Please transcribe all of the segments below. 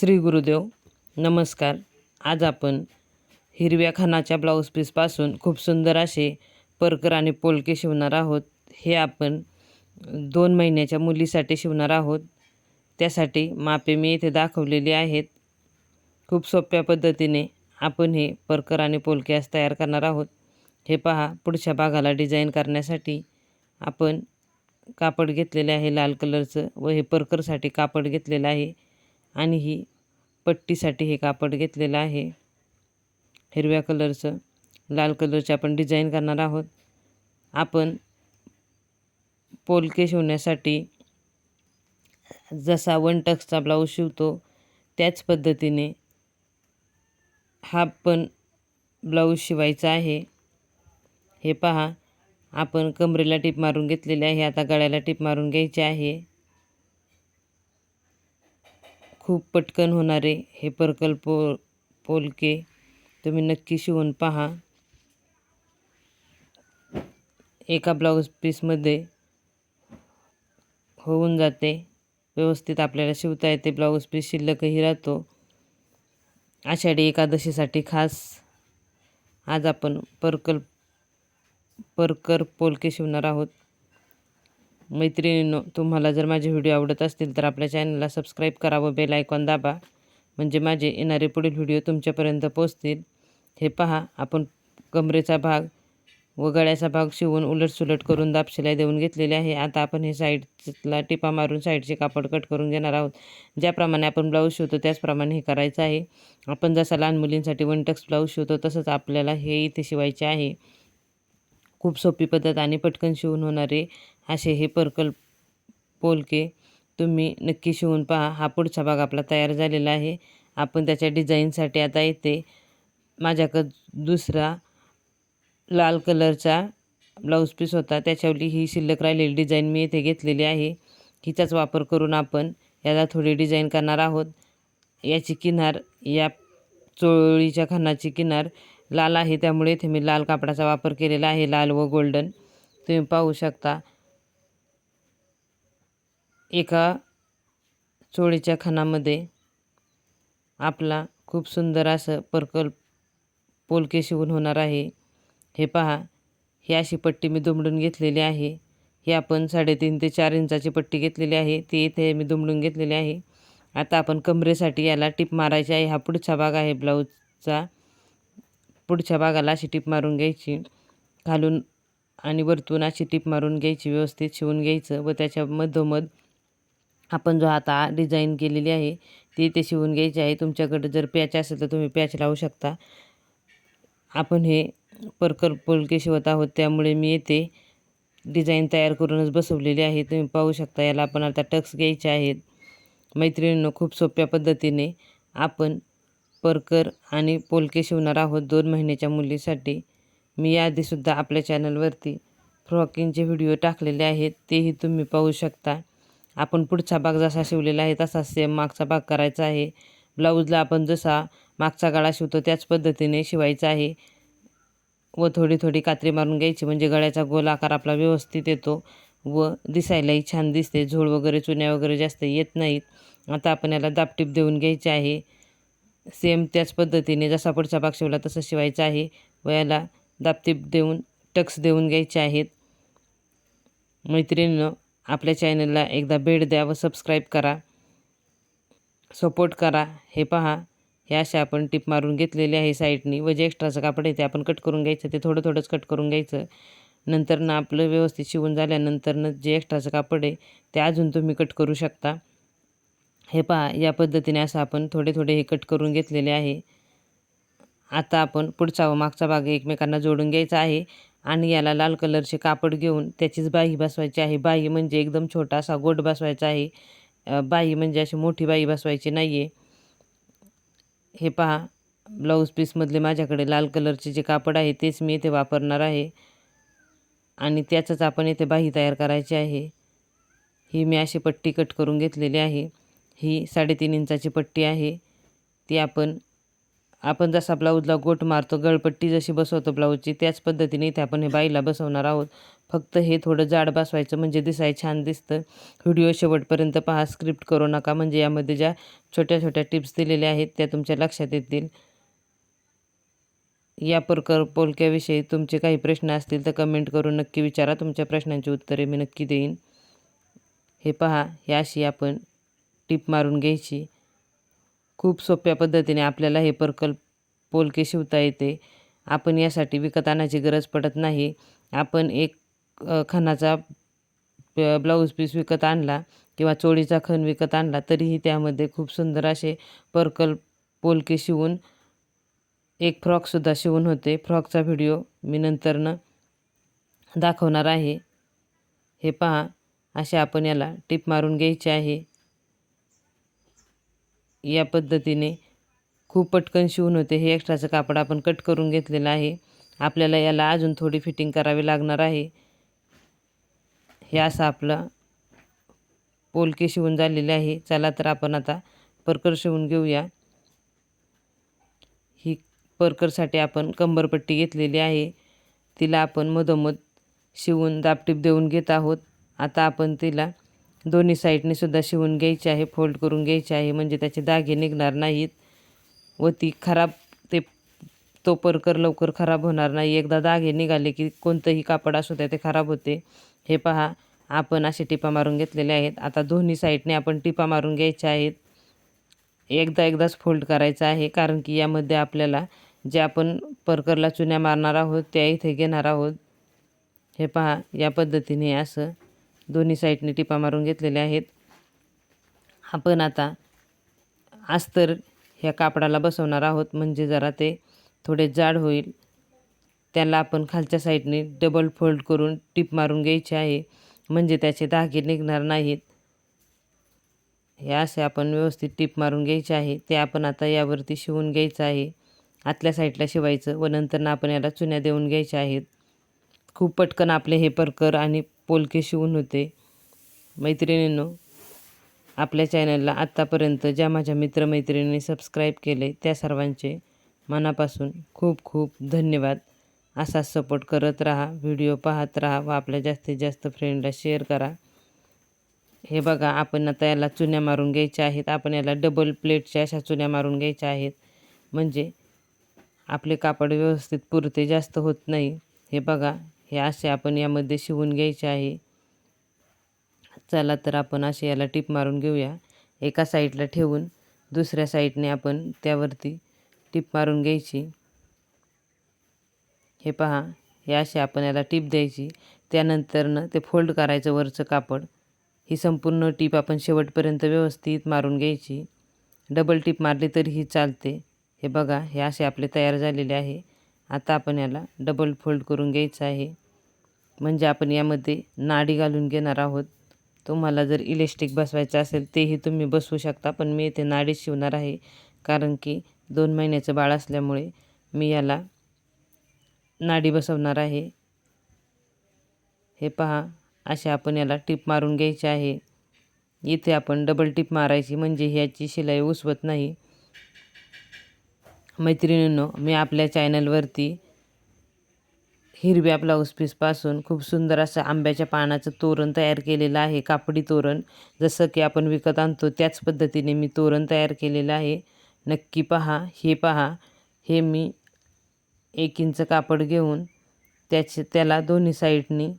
श्री गुरुदेव नमस्कार. आज आपण हिरव्या खानाच्या ब्लाऊज पीसपासून खूप सुंदर असे परकर आणि पोलके शिवणार आहोत. हे आपण दोन महिन्याच्या मुलीसाठी शिवणार आहोत. त्यासाठी मापे मी इथे दाखवलेली आहेत. खूप सोप्या पद्धतीने आपण हे परकर आणि पोलके आज तयार करणार आहोत. हे पहा पुढच्या भागाला डिझाईन करण्यासाठी आपण कापड घेतलेले आहे लाल कलरचं व हे परकरसाठी कापड घेतलेलं आहे. आणि ही पट्टीसाठी हे कापड घेतलेलं आहे. हिरव्या कलरचं लाल कलरचे आपण डिझाईन करणार आहोत. आपण पोलके शिवण्यासाठी जसा वन टक्सचा ब्लाऊज शिवतो त्याच पद्धतीने हा पण ब्लाऊज शिवायचा आहे. हे पहा आपण कमरेला टिप मारून घेतलेले आहे आता गळ्याला टीप मारून घ्यायचे आहे. खूप पटकन होणारे हे पर्कल पोलके तुम्ही नक्की शिवून पहा. एका ब्लाऊज पीसमध्ये होऊन जाते. व्यवस्थित आपल्याला शिवता येते. ब्लाऊज पीस शिल्लकही राहतो. आषाढी एकादशीसाठी खास आज आपण परकल परकर पोलके शिवणार आहोत. मैत्रिणींनो तुम्हाला जर माझे व्हिडिओ आवडत असतील तर आपल्या चॅनलला सबस्क्राईब करा व बेल आयकॉन दाबा. म्हणजे माझे येणारे पुढील व्हिडिओ तुमच्यापर्यंत पोचतील हे पहा आपण कमरेचा भाग व गळ्याचा भाग शिवून उलटसुलट करून दाबशिलाई देऊन घेतलेले आहे. आता आपण हे साईडला टिपा मारून साईडचे कापड कट करून घेणार आहोत. ज्याप्रमाणे आपण ब्लाऊज शिवतो त्याचप्रमाणे हे करायचं आहे. आपण जसा लहान मुलींसाठी वन टक्स ब्लाऊज शिवतो तसंच आपल्याला हे इथे शिवायचे आहे. खूप सोपी पद्धत आणि पटकन शिवून होणारे असे हे पर्कल पोलके तुम्ही नक्की शिवून पहा. हा पुढचा भाग आपला तयार झालेला आहे. आपण त्याच्या डिझाईनसाठी आता येते. माझ्याकडं दुसरा लाल कलरचा ब्लाऊज पीस होता. त्याच्यावरली ही शिल्लक राहिलेली डिझाईन मी इथे घेतलेली आहे. हिचाच वापर करून आपण याला थोडी डिझाईन करणार आहोत. याची किनार या चोळीच्या खानाची किनार लाल आहे. त्यामुळे इथे मी लाल कापडाचा वापर केलेला आहे. लाल व गोल्डन. तुम्ही पाहू शकता. एका चोळीच्या खानामध्ये आपला खूप सुंदर असं पर्कल पोलके शिवून होणार आहे. हे पहा ही अशी पट्टी मी दुमडून घेतलेली आहे. ही आपण साडेतीन ते चार इंचाची पट्टी घेतलेली आहे. ती इथे मी दुमडून घेतलेली आहे. आता आपण कमरेसाठी याला टिप मारायची आहे. हा पुढचा भाग आहे ब्लाऊजचा. पुढच्या भागाला अशी टिप मारून घ्यायची. घालून आणि वरतून अशी टिप मारून घ्यायची. व्यवस्थित शिवून घ्यायचं व त्याच्या मधोमध आपण जो आता डिझाईन केलेली आहे ती इथे शिवून घ्यायची आहे. तुमच्याकडे जर पॅच असेल तर तुम्ही पॅच लावू शकता. आपण हे परकर पोलके शिवत आहोत. त्यामुळे मी येथे डिझाईन तयार करूनच बसवलेली आहे. तुम्ही पाहू शकता याला आपण आता टक्स घ्यायचे आहेत. मैत्रिणींनो खूप सोप्या पद्धतीने आपण परकर आणि पोलके शिवणार आहोत दोन महिन्याच्या मुलीसाठी. मी याआधीसुद्धा आपल्या चॅनलवरती फ्रॉकिंगचे व्हिडिओ टाकलेले आहेत. तेही तुम्ही पाहू शकता. आपण पुढचा भाग जसा शिवलेला आहे तसा सेम मागचा भाग करायचा आहे. ब्लाऊजला आपण जसा मागचा गळा शिवतो त्याच पद्धतीने शिवायचा आहे. व थोडी थोडी कात्री मारून घ्यायची म्हणजे गळ्याचा गोल आकार आपला व्यवस्थित येतो. व दिसायलाही छान दिसते झोळ वगैरे चुन्या वगैरे जास्त येत नाहीत. आता आपण याला दापटीप देऊन घ्यायचे आहे. सेम त्याच पद्धतीने जसा पुढचा भाग शिवला तसं शिवायचा आहे. व याला दापटीप देऊन टक्स देऊन घ्यायचे आहेत. मैत्रिणीनं आपल्या चॅनलला एकदा भेट द्या व सबस्क्राईब करा. सपोर्ट करा. हे पहा हे असे आपण टिप मारून घेतलेले आहे साईडनी व जे एक्स्ट्राचं कापड आहे ते आपण कट करून घ्यायचं ते थोडं थोडंच कट करून घ्यायचं. नंतर ना आपलं व्यवस्थित शिवून झाल्यानंतरनं जे एक्स्ट्राचं कापड आहे ते अजून तुम्ही कट करू शकता. हे पहा या पद्धतीने असं आपण थोडे थोडे हे कट करून घेतलेले आहे. आता आपण पुढचा व मागचा भाग एकमेकांना जोडून घ्यायचा आहे. आणि याला लाल कलरचे कापड घेऊन त्याचीच बाही बसवायची आहे. बाही म्हणजे एकदम छोटा असा गोट बसवायचा आहे. बाही म्हणजे अशी मोठी बाही बसवायची नाही आहे हे पहा ब्लाऊज पीसमधले माझ्याकडे लाल कलरचे जे कापड आहे तेच मी इथे वापरणार आहे. आणि त्याचंच आपण इथे बाही तयार करायची आहे. ही मी अशी पट्टी कट करून घेतलेली आहे. ही साडेतीन इंचाची पट्टी आहे. ती आपण आपण जसा ब्लाऊजला गोट मारतो गळपट्टी जशी बसवतो ब्लाऊजची त्याच पद्धतीने इथे आपण हे बाईला बसवणार आहोत. फक्त हे थोडं जाड बसवायचं म्हणजे दिसाय छान दिसतं. व्हिडिओ शेवटपर्यंत पहा स्क्रिप्ट करू नका म्हणजे यामध्ये ज्या छोट्या छोट्या टिप्स दिलेल्या आहेत त्या तुमच्या लक्षात येतील. या प्रकार पोलक्याविषयी तुमचे काही प्रश्न असतील तर कमेंट करून नक्की विचारा. तुमच्या प्रश्नांची उत्तरे मी नक्की देईन. हे पहा हे अशी आपण टीप मारून घ्यायची. खूप सोप्या पद्धतीने आपल्याला हे पर्कल पोलके शिवता येते. आपण यासाठी विकत आणायची गरज पडत नाही. आपण एक खणाचा ब्लाऊज पीस विकत आणला किंवा चोळीचा खण विकत आणला तरीही त्यामध्ये खूप सुंदर असे पर्कल पोलके शिवून एक फ्रॉकसुद्धा शिवून होते. फ्रॉकचा व्हिडिओ मी नंतरनं दाखवणार आहे. हे पहा असे आपण याला टिप मारून घ्यायचे आहे. या पद्धतीने खूप पटकन शिवून होते. हे एक्स्ट्राचं कापड आपण कट करून घेतलेलं आहे. आपल्याला याला अजून थोडी फिटिंग करावी लागणार आहे. हे असं आपलं पोलके शिवून झालेले आहे. चला तर आपण आता परकर शिवून घेऊया. ही परकरसाठी आपण कंबरपट्टी घेतलेली आहे. तिला आपण मधोमध शिवून दापटीप देऊन घेत आहोत. आता आपण तिला दोन्ही साईडने सुद्धा शिवून घ्यायचे आहे फोल्ड करून घ्यायचे आहे. म्हणजे त्याचे दागे निघणार नाहीत. व ती खराब ते तो परकर लवकर खराब होणार नाही. एकदा दागे निघाले की कोणतंही कापड असू द्या ते खराब होते. हे पहा आपण असे टिपा मारून घेतलेले आहेत. आता दोन्ही साईडने आपण टिपा मारून घ्यायच्या आहेत. एकदा एकदाच फोल्ड करायचं आहे कारण की यामध्ये आपल्याला जे आपण परकरला चुन्या मारणार आहोत त्या इथे घेणार आहोत. हे पहा या पद्धतीने असं दोन्ही साईडने टिपा मारून घेतलेल्या आहेत. आपण आता अस्तर ह्या कापडाला बसवणार आहोत. म्हणजे जरा ते थोडे जाड होईल. त्याला आपण खालच्या साईडने डबल फोल्ड करून टिप मारून घ्यायचे आहे. म्हणजे त्याचे धागे निघणार नाहीत. हे असे आपण व्यवस्थित टिप मारून घ्यायचे आहे. ते आपण आता यावरती शिवून घ्यायचं आहे. आतल्या साईडला शिवायचं व नंतर आपण याला चुन्या देऊन घ्यायच्या आहेत. खूप पटकन आपले हे परकर आणि पोलके शिवून होते. मैत्रिणींनो आपल्या चॅनलला आत्तापर्यंत ज्या माझ्या मित्रमैत्रिणींनी सबस्क्राईब केले त्या सर्वांचे मनापासून खूप खूप धन्यवाद. असाच सपोर्ट करत राहा व्हिडिओ पाहत राहा व आपल्या जास्तीत जास्त फ्रेंडला शेअर करा. हे बघा आपण आता याला चुन्या मारून घ्यायच्या आहेत. आपण याला डबल प्लेटच्या अशा चुन्या मारून घ्यायच्या आहेत. म्हणजे आपले कापड व्यवस्थित पुरते जास्त होत नाही. हे बघा हे असे आपण यामध्ये शिवून घ्यायचे आहे. चला तर आपण असे याला टिप मारून घेऊया. एका साईडला ठेवून दुसऱ्या साईडने आपण त्यावरती टिप मारून घ्यायची. हे पहा हे असे आपण याला टीप द्यायची. त्यानंतरनं ते फोल्ड करायचं वरचं कापड. ही संपूर्ण टीप आपण शेवटपर्यंत व्यवस्थित मारून घ्यायची. डबल टीप मारली तरीही चालते. हे बघा हे असे आपले तयार झालेले आहे. आता आपण याला डबल फोल्ड करून घ्यायचं आहे. म्हणजे आपण यामध्ये नाडी घालून घेणार आहोत. तुम्हाला जर इलेस्टिक बसवायचं असेल तेही तुम्ही बसवू शकता पण मी इथे नाडी शिवणार आहे. कारण की दोन महिन्याचं बाळ असल्यामुळे मी याला नाडी बसवणार आहे. हे पहा असे आपण याला टिप मारून घ्यायची आहे. इथे आपण डबल टिप मारायची म्हणजे ह्याची शिलाई उसवत नाही. मैत्रिणींनो मी आपल्या चॅनलवरती हिरव्या ब्लाऊज पीसपासून खूप सुंदर असं आंब्याच्या पानाचं तोरण तयार केलेलं आहे कापडी तोरण. जसं की आपण विकत आणतो त्याच पद्धतीने मी तोरण तयार केलेलं आहे. नक्की पहा हे पहा. हे मी एक इंच कापड घेऊन त्याचे त्याला दोन्ही साईडनी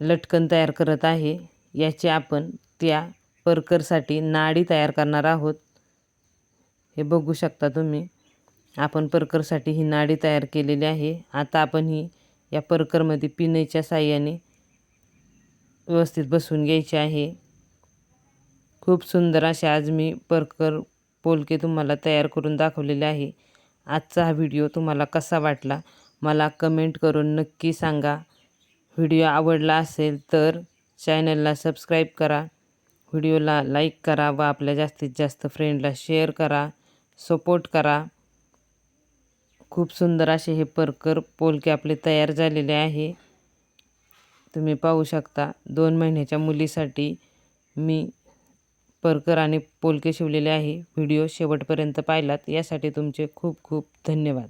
लटकन तयार करत आहे. याचे आपण त्या परकरसाठी नाडी तयार करणार आहोत. हे बघू शकता तुम्ही. आपण परकरसाठी ही नाडी तयार केलेली आहे. आता आपण ही या परकरमध्ये पिनेच्या साह्याने व्यवस्थित बसून घ्यायचे आहे. खूप सुंदर असे आज मी परकर पोलके तुम्हाला तयार करून दाखवलेले आहे. आजचा हा व्हिडिओ तुम्हाला कसा वाटला? मला कमेंट करून नक्की सांगा. व्हिडिओ आवडला असेल तर चॅनलला सबस्क्राईब करा. व्हिडिओला लाईक करा व आपल्या जास्तीत जास्त फ्रेंडला शेअर करा. सपोर्ट करा. खूप सुंदर असे हे परकर पोलके आपले तयार झालेले आहे. तुम्ही पाहू शकता दोन महिन्याच्या मुलीसाठी मी परकर आणि पोलके शिवलेले आहे. व्हिडिओ शेवटपर्यंत पाहिलात यासाठी तुमचे खूप खूप धन्यवाद.